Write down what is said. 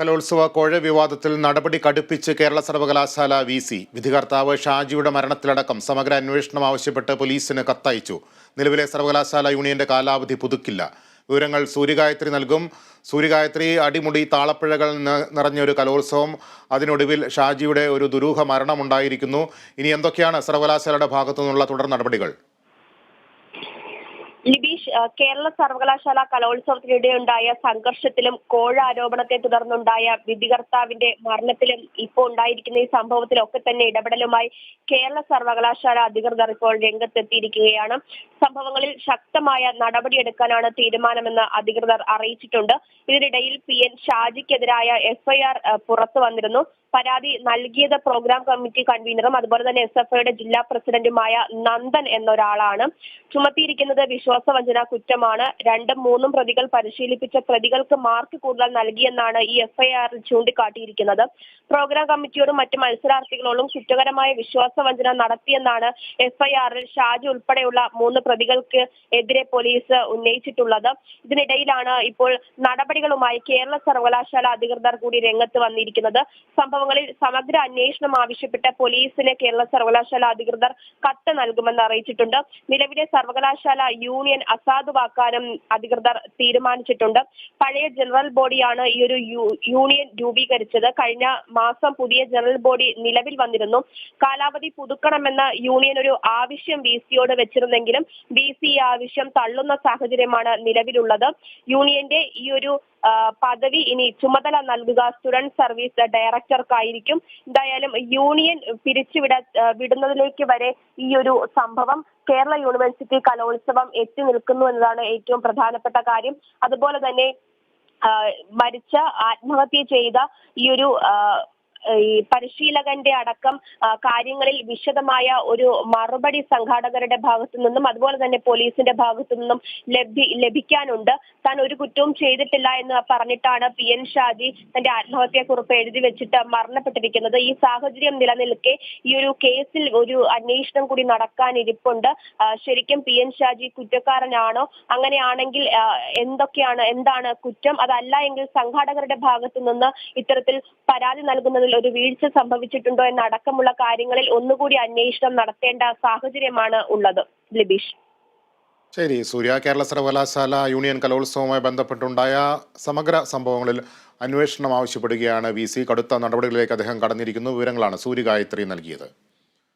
കലോത്സവ കോഴ വിവാദത്തിൽ നടപടി കടുപ്പിച്ച് കേരള സർവകലാശാല വി സി. വിധികർത്താവ് ഷാജിയുടെ മരണത്തിലടക്കം സമഗ്ര അന്വേഷണം ആവശ്യപ്പെട്ട് പോലീസിന് കത്തയച്ചു. നിലവിലെ സർവകലാശാല യൂണിയന്റെ കാലാവധി പുതുക്കില്ല. വിവരങ്ങൾ സൂര്യഗായത്രി നൽകും. സൂര്യഗായത്രി അടിമുടി താളപ്പിഴകൾ നിറഞ്ഞൊരു കലോത്സവം. അതിനൊടുവിൽ ഷാജിയുടെ ഒരു ദുരൂഹ മരണമുണ്ടായിരിക്കുന്നു. ഇനി എന്തൊക്കെയാണ് സർവകലാശാലയുടെ ഭാഗത്തു നിന്നുള്ള തുടർ നടപടികൾ? കേരള സർവകലാശാല കലോത്സവത്തിനിടെ ഉണ്ടായ സംഘർഷത്തിലും കോഴ ആരോപണത്തെ തുടർന്നുണ്ടായ വിധികർത്താവിന്റെ മരണത്തിലും ഇപ്പോൾ ഉണ്ടായിരിക്കുന്ന ഈ സംഭവത്തിലൊക്കെ തന്നെ ഇടപെടലുമായി കേരള സർവകലാശാല അധികൃതർ ഇപ്പോൾ രംഗത്തെത്തിയിരിക്കുകയാണ്. സംഭവങ്ങളിൽ ശക്തമായ നടപടിയെടുക്കാനാണ് തീരുമാനമെന്ന് അധികൃതർ അറിയിച്ചിട്ടുണ്ട്. ഇതിനിടയിൽ പി എൻ ഷാജിക്കെതിരായ എഫ്ഐആർ പുറത്തു വന്നിരുന്നു. പരാതി നൽകിയത് പ്രോഗ്രാം കമ്മിറ്റി കൺവീനറും അതുപോലെ തന്നെ എസ് എഫ് ഐയുടെ ജില്ലാ പ്രസിഡന്റുമായ നന്ദൻ എന്നൊരാളാണ്. ചുമത്തിയിരിക്കുന്നത് വിശ്വാസവഞ്ചന കുറ്റമാണ് രണ്ടും മൂന്നും പ്രതികൾ പരിശീലിപ്പിച്ച പ്രതികൾക്ക് മാർക്ക് കൂടുതൽ നൽകിയെന്നാണ് ഈ എഫ്ഐആറിൽ ചൂണ്ടിക്കാട്ടിയിരിക്കുന്നത്. പ്രോഗ്രാം കമ്മിറ്റിയോടും മറ്റ് മത്സരാർത്ഥികളോടും കുറ്റകരമായ വിശ്വാസവഞ്ചന നടത്തിയെന്നാണ് എഫ്ഐആറിൽ ഷാജി ഉൾപ്പെടെയുള്ള മൂന്ന് പ്രതികൾക്ക് എതിരെ പോലീസ് ഉന്നയിച്ചിട്ടുള്ളത്. ഇതിനിടയിലാണ് ഇപ്പോൾ നടപടികളുമായി കേരള സർവകലാശാല അധികൃതർ കൂടി രംഗത്ത് വന്നിരിക്കുന്നത്. സംഭവങ്ങളിൽ സമഗ്ര അന്വേഷണം ആവശ്യപ്പെട്ട് പോലീസിന് കേരള സർവകലാശാല അധികൃതർ കത്ത് നൽകുമെന്ന് അറിയിച്ചിട്ടുണ്ട്. നിലവിലെ സർവകലാശാല യൂണിയൻ അസാധുവാക്കാനും അധികൃതർ തീരുമാനിച്ചിട്ടുണ്ട്. പഴയ ജനറൽ ബോഡിയാണ് ഈ ഒരു യൂണിയൻ രൂപീകരിച്ചത്. കഴിഞ്ഞ മാസം പുതിയ ജനറൽ ബോഡി നിലവിൽ വന്നിരുന്നു. കാലാവധി പുതുക്കണമെന്ന യൂണിയൻ ഒരു ആവശ്യം വി സിയോട് വെച്ചിരുന്നെങ്കിലും വി സി ആവശ്യം തള്ളുന്ന സാഹചര്യമാണ് നിലവിലുള്ളത്. യൂണിയന്റെ ഈ ഒരു പദവി ഇനി ചുമതല നൽകുക. സ്റ്റുഡന്റ് സർവീസ് ഡയറക്ടർക്കായിരിക്കും. എന്തായാലും യൂണിയൻ പിരിച്ചുവിട വിടുന്നതിലേക്ക് വരെ ഈ ഒരു സംഭവം കേരള യൂണിവേഴ്സിറ്റി കലോത്സവം എത്തി നിൽക്കുന്നു എന്നതാണ് ഏറ്റവും പ്രധാനപ്പെട്ട കാര്യം. അതുപോലെ തന്നെ മരിച്ച ആത്മഹത്യ ചെയ്ത ഈ ഒരു ഈ പരിശീലകന്റെ അടക്കം കാര്യങ്ങളിൽ വിശദമായ ഒരു മറുപടി സംഘാടകരുടെ ഭാഗത്തു നിന്നും അതുപോലെ തന്നെ പോലീസിന്റെ ഭാഗത്തു നിന്നും ലഭി ലഭിക്കാനുണ്ട്. താൻ ഒരു കുറ്റവും ചെയ്തിട്ടില്ല എന്ന് പറഞ്ഞിട്ടാണ് പി എൻ ഷാജി തന്റെ ആത്മഹത്യാക്കുറിപ്പ് എഴുതി വെച്ചിട്ട് മരണപ്പെട്ടിരിക്കുന്നത്. ഈ സാഹചര്യം നിലനിൽക്കെ ഈ ഒരു കേസിൽ ഒരു അന്വേഷണം കൂടി നടക്കാനിരിപ്പുണ്ട്. ശരിക്കും പി എൻ ഷാജി കുറ്റക്കാരനാണോ? അങ്ങനെയാണെങ്കിൽ എന്തൊക്കെയാണ് എന്താണ് കുറ്റം? അതല്ല എങ്കിൽ സംഘാടകരുടെ ഭാഗത്തു നിന്ന് ഇത്തരത്തിൽ പരാതി നൽകുന്നതിൽ ഒരു വീഴ്ച സംഭവിച്ചിട്ടുണ്ടോ എന്നടക്കമുള്ള കാര്യങ്ങളിൽ ഒന്നുകൂടി അന്വേഷണം നടത്തേണ്ട സാഹചര്യമാണ് ഉള്ളത്. ലിബീഷ്. ശരി. സൂര്യ കേരള സർവകലാശാല യൂണിയൻ കലോത്സവവുമായി ബന്ധപ്പെട്ടുണ്ടായ സമഗ്ര സംഭവങ്ങളിൽ അന്വേഷണം ആവശ്യപ്പെടുകയാണ് വി സി. കടുത്ത നടപടികളിലേക്ക് അദ്ദേഹം കടന്നിരിക്കുന്നു. വിവരങ്ങളാണ് സൂര്യഗായത്രി നൽകിയത്.